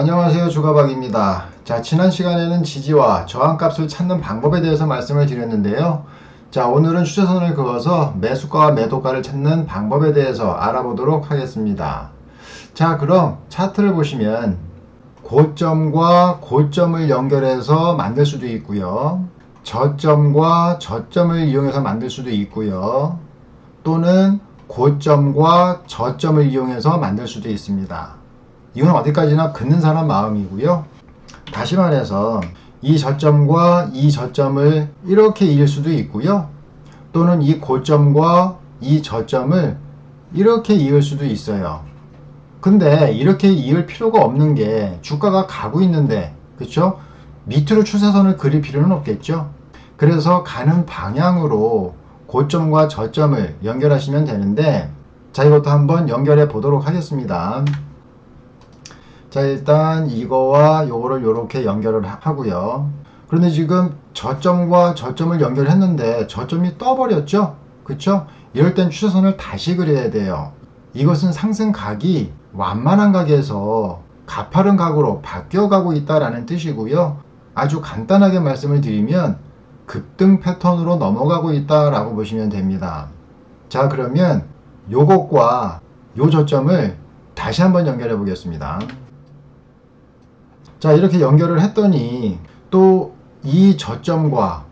안녕하세요 주가박입니다. 자 지난 시간에는 지지와 저항값을 찾는 방법에 대해서 말씀을 드렸는데요. 자 오늘은 추세선을 그어서 매수가와 매도가를 찾는 방법에 대해서 알아보도록 하겠습니다. 자 그럼 차트를 보시면 고점과 고점을 연결해서 만들 수도 있고요. 저점과 저점을 이용해서 만들 수도 있고요. 또는 고점과 저점을 이용해서 만들 수도 있습니다. 이건 어디까지나 긋는 사람 마음이고요. 다시 말해서 이 저점과 이 저점을 이렇게 이을 수도 있고요. 또는 이 고점과 이 저점을 이렇게 이을 수도 있어요. 근데 이렇게 이을 필요가 없는 게 주가가 가고 있는데 그쵸? 밑으로 추세선을 그릴 필요는 없겠죠. 그래서 가는 방향으로 고점과 저점을 연결하시면 되는데 자 이것도 한번 연결해 보도록 하겠습니다. 자 일단 이거와 요거를 이렇게 연결을 하- 하고요. 그런데 지금 저점과 저점을 연결했는데 저점이 떠버렸죠? 그쵸? 이럴 땐 추세선을 다시 그려야 돼요. 이것은 상승각이 완만한 각에서 가파른 각으로 바뀌어가고 있다라는 뜻이고요. 아주 간단하게 말씀을 드리면 급등 패턴으로 넘어가고 있다라고 보시면 됩니다. 자 그러면 요것과 요 저점을 다시 한번 연결해 보겠습니다. 자 이렇게 연결을 했더니 또 이 저점과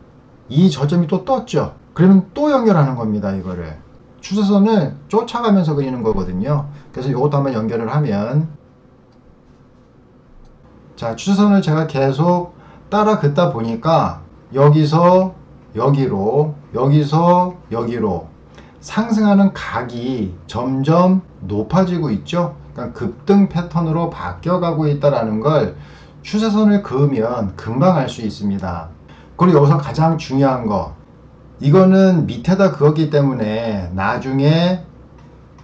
이 저점이 또 떴죠. 그러면 또 연결하는 겁니다. 이거를 추세선을 쫓아가면서 그리는 거거든요. 그래서 이것도 한번 연결을 하면 자 추세선을 제가 계속 따라 긋다 보니까 여기서 여기로 여기서 여기로 상승하는 각이 점점 높아지고 있죠. 그러니까 급등 패턴으로 바뀌어가고 있다라는 걸 추세선을 그으면 금방 알 수 있습니다. 그리고 여기서 가장 중요한 거 이거는 밑에다 그었기 때문에 나중에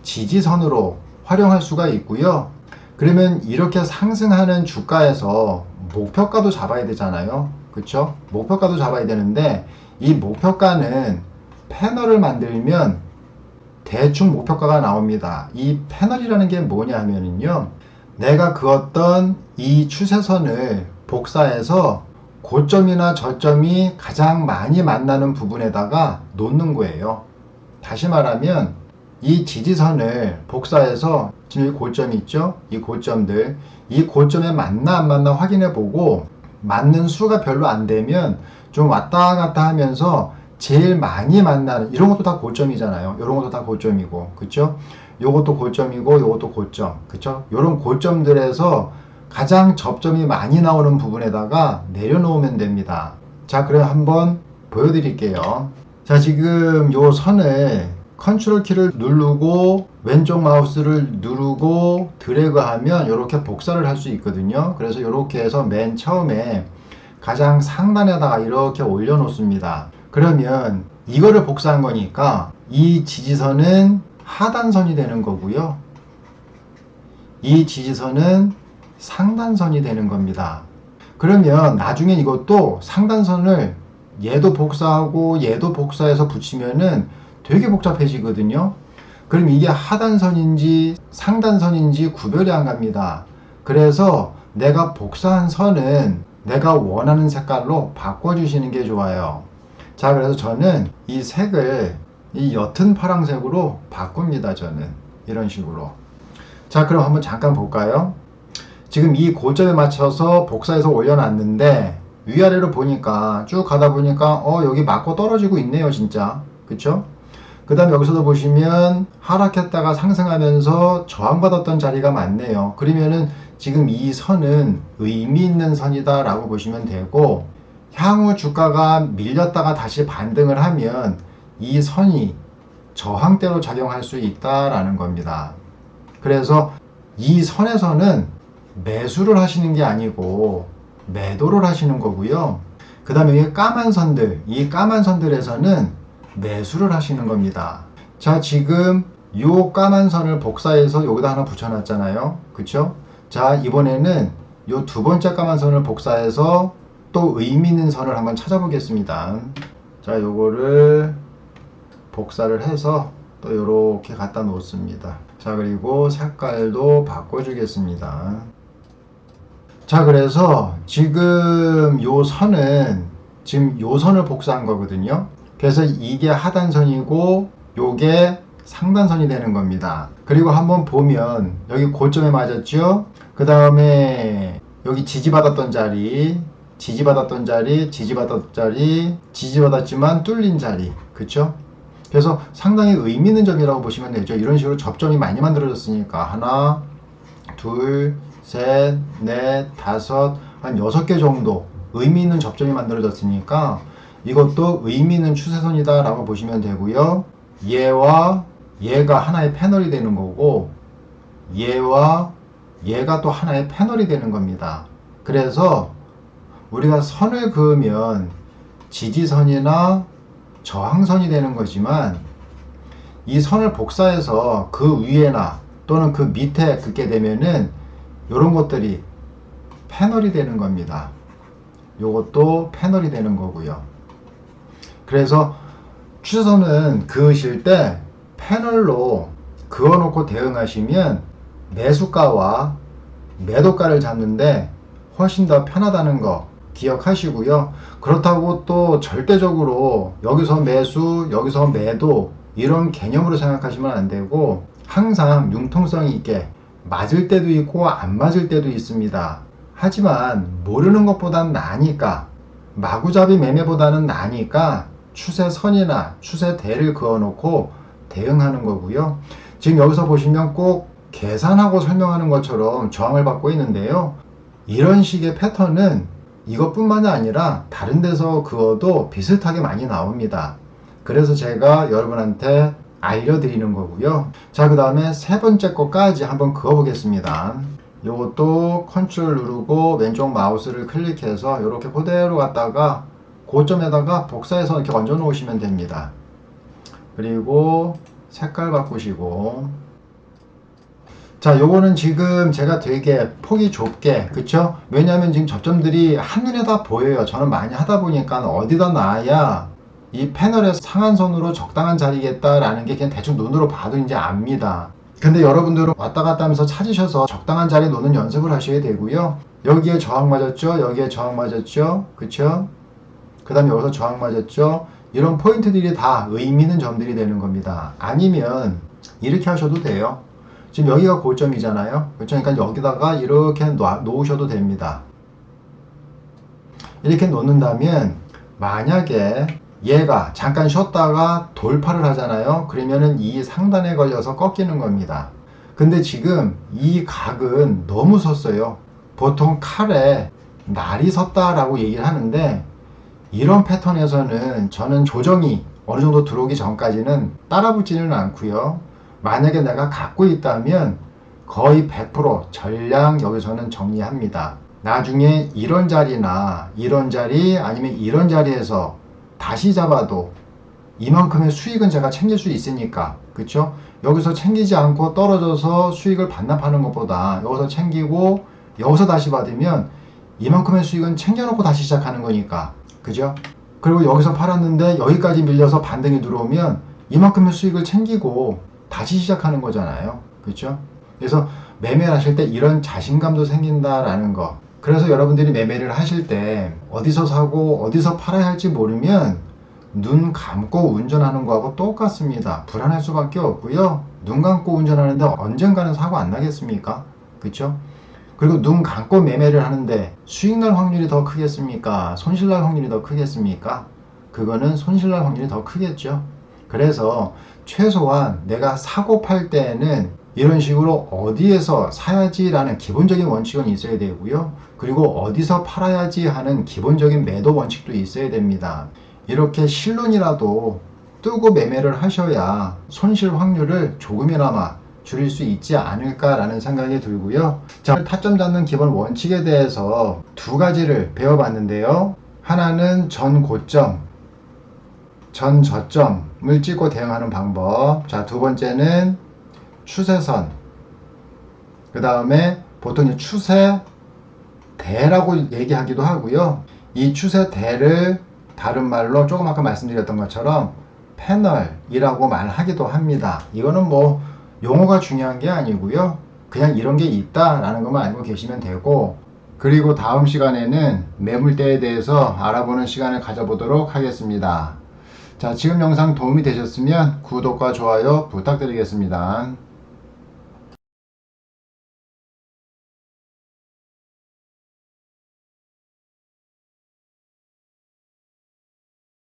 지지선으로 활용할 수가 있고요. 그러면 이렇게 상승하는 주가에서 목표가도 잡아야 되잖아요. 그쵸? 목표가도 잡아야 되는데 이 목표가는 패널을 만들면 대충 목표가가 나옵니다. 이 패널이라는 게 뭐냐 하면은요. 내가 그었던 이 추세선을 복사해서 고점이나 저점이 가장 많이 만나는 부분에다가 놓는 거예요. 다시 말하면 이 지지선을 복사해서 지금 이 고점이 있죠? 이 고점들 이 고점에 맞나 안 맞나 확인해 보고 맞는 수가 별로 안 되면 좀 왔다 갔다 하면서 제일 많이 만나는 이런 것도 다 고점이잖아요. 이런 것도 다 고점이고 그쵸? 요것도 고점이고 요것도 고점 그쵸? 요런 고점들에서 가장 접점이 많이 나오는 부분에다가 내려놓으면 됩니다. 자 그럼 한번 보여드릴게요. 자 지금 요 선을 컨트롤 키를 누르고 왼쪽 마우스를 누르고 드래그 하면 이렇게 복사를 할 수 있거든요. 그래서 이렇게 해서 맨 처음에 가장 상단에다가 이렇게 올려 놓습니다. 그러면 이거를 복사한 거니까 이 지지선은 하단선이 되는 거고요. 이 지지선은 상단선이 되는 겁니다. 그러면 나중에 이것도 상단선을 얘도 복사하고 얘도 복사해서 붙이면은 되게 복잡해지거든요. 그럼 이게 하단선인지 상단선인지 구별이 안 갑니다. 그래서 내가 복사한 선은 내가 원하는 색깔로 바꿔주시는 게 좋아요. 자, 그래서 저는 이 색을 이 옅은 파랑색으로 바꿉니다. 저는 이런 식으로. 자, 그럼 한번 잠깐 볼까요? 지금 이 고점에 맞춰서 복사해서 올려놨는데 위아래로 보니까 쭉 가다 보니까 어 여기 맞고 떨어지고 있네요 진짜 그쵸 그 다음 여기서도 보시면 하락했다가 상승하면서 저항받았던 자리가 많네요 그러면은 지금 이 선은 의미 있는 선이다 라고 보시면 되고 향후 주가가 밀렸다가 다시 반등을 하면 이 선이 저항대로 작용할 수 있다라는 겁니다 그래서 이 선에서는 매수를 하시는 게 아니고 매도를 하시는 거고요. 그 다음에 이 까만 선들, 이 까만 선들에서는 매수를 하시는 겁니다. 자, 지금 요 까만 선을 복사해서 여기다 하나 붙여놨잖아요. 그쵸? 자, 이번에는 요두 번째 까만 선을 복사해서 또 의미 있는 선을 한번 찾아보겠습니다. 자, 요거를 복사를 해서 또 요렇게 갖다 놓습니다. 자, 그리고 색깔도 바꿔주겠습니다. 자, 그래서 지금 요 선은 지금 요 선을 복사한 거거든요. 그래서 이게 하단선이고 요게 상단선이 되는 겁니다. 그리고 한번 보면 여기 고점에 맞았죠? 그 다음에 여기 지지받았던 자리, 지지받았던 자리, 지지받았던 자리, 지지받았지만 뚫린 자리. 그쵸? 그래서 상당히 의미 있는 점이라고 보시면 되죠. 이런 식으로 접점이 많이 만들어졌으니까. 하나, 둘, 셋, 넷, 다섯, 한 여섯 개 정도 의미 있는 접점이 만들어졌으니까 이것도 의미 있는 추세선이다 라고 보시면 되고요. 얘와 얘가 하나의 패널이 되는 거고 얘와 얘가 또 하나의 패널이 되는 겁니다. 그래서 우리가 선을 그으면 지지선이나 저항선이 되는 거지만 이 선을 복사해서 그 위에나 또는 그 밑에 긋게 되면은 이런 것들이 패널이 되는 겁니다. 요것도 패널이 되는 거고요. 그래서 추세선은 그으실 때 패널로 그어놓고 대응하시면 매수가와 매도가를 잡는데 훨씬 더 편하다는 거 기억하시고요. 그렇다고 또 절대적으로 여기서 매수, 여기서 매도 이런 개념으로 생각하시면 안 되고 항상 융통성 있게 맞을 때도 있고 안 맞을 때도 있습니다. 하지만 모르는 것보단 나으니까 마구잡이 매매보다는 나으니까 추세선이나 추세대를 그어놓고 대응하는 거고요. 지금 여기서 보시면 꼭 계산하고 설명하는 것처럼 저항을 받고 있는데요. 이런 식의 패턴은 이것뿐만이 아니라 다른 데서 그어도 비슷하게 많이 나옵니다. 그래서 제가 여러분한테 알려드리는 거고요. 자, 그 다음에 세 번째 거까지 한번 그어 보겠습니다. 요것도 컨트롤 누르고 왼쪽 마우스를 클릭해서 이렇게 그대로 갖다가 고점에다가 복사해서 이렇게 얹어 놓으시면 됩니다. 그리고 색깔 바꾸시고 자 요거는 지금 제가 되게 폭이 좁게 그쵸? 왜냐하면 지금 접점들이 한눈에 다 보여요. 저는 많이 하다 보니까 어디다 놔야 이 패널의 상한선으로 적당한 자리겠다라는 게 그냥 대충 눈으로 봐도 이제 압니다. 근데 여러분들은 왔다 갔다 하면서 찾으셔서 적당한 자리에 놓는 연습을 하셔야 되고요. 여기에 저항 맞았죠? 여기에 저항 맞았죠? 그쵸? 그 다음에 여기서 저항 맞았죠? 이런 포인트들이 다 의미 있는 점들이 되는 겁니다. 아니면 이렇게 하셔도 돼요 지금 여기가 고점이잖아요. 그러니까 여기다가 이렇게 놓, 놓으셔도 됩니다. 이렇게 놓는다면 만약에 얘가 잠깐 쉬었다가 돌파를 하잖아요. 그러면은 이 상단에 걸려서 꺾이는 겁니다. 근데 지금 이 각은 너무 섰어요. 보통 칼에 날이 섰다라고 얘기를 하는데 이런 패턴에서는 저는 조정이 어느 정도 들어오기 전까지는 따라 붙지는 않고요. 만약에 내가 갖고 있다면 거의 100% 전량 여기서는 정리합니다. 나중에 이런 자리나 이런 자리 아니면 이런 자리에서 다시 잡아도 이만큼의 수익은 제가 챙길 수 있으니까 그쵸 여기서 챙기지 않고 떨어져서 수익을 반납하는 것보다 여기서 챙기고 여기서 다시 받으면 이만큼의 수익은 챙겨놓고 다시 시작하는 거니까 그죠 그리고 여기서 팔았는데 여기까지 밀려서 반등이 들어오면 이만큼의 수익을 챙기고 다시 시작하는 거잖아요. 그렇죠? 그래서 매매를 하실 때 이런 자신감도 생긴다라는 거. 그래서 여러분들이 매매를 하실 때 어디서 사고 어디서 팔아야 할지 모르면 눈 감고 운전하는 거하고 똑같습니다. 불안할 수밖에 없고요. 눈 감고 운전하는데 언젠가는 사고 안 나겠습니까? 그렇죠? 그리고 눈 감고 매매를 하는데 수익 날 확률이 더 크겠습니까? 손실 날 확률이 더 크겠습니까? 그거는 손실 날 확률이 더 크겠죠. 그래서 최소한 내가 사고 팔 때는 이런 식으로 어디에서 사야지라는 기본적인 원칙은 있어야 되고요. 그리고 어디서 팔아야지 하는 기본적인 매도 원칙도 있어야 됩니다. 이렇게 실론이라도 뜨고 매매를 하셔야 손실 확률을 조금이나마 줄일 수 있지 않을까라는 생각이 들고요. 자, 타점 잡는 기본 원칙에 대해서 두 가지를 배워봤는데요. 하나는 전 고점, 전 저 점을 찍고 대응하는 방법. 자, 두 번째는 추세선. 그 다음에 보통 추세대라고 얘기하기도 하고요. 이 추세대를 다른 말로 조금 아까 말씀드렸던 것처럼 패널이라고 말하기도 합니다. 이거는 뭐 용어가 중요한 게 아니고요. 그냥 이런 게 있다라는 것만 알고 계시면 되고 그리고 다음 시간에는 매물대에 대해서 알아보는 시간을 가져보도록 하겠습니다. 자, 지금 영상 도움이 되셨으면 구독과 좋아요 부탁드리겠습니다.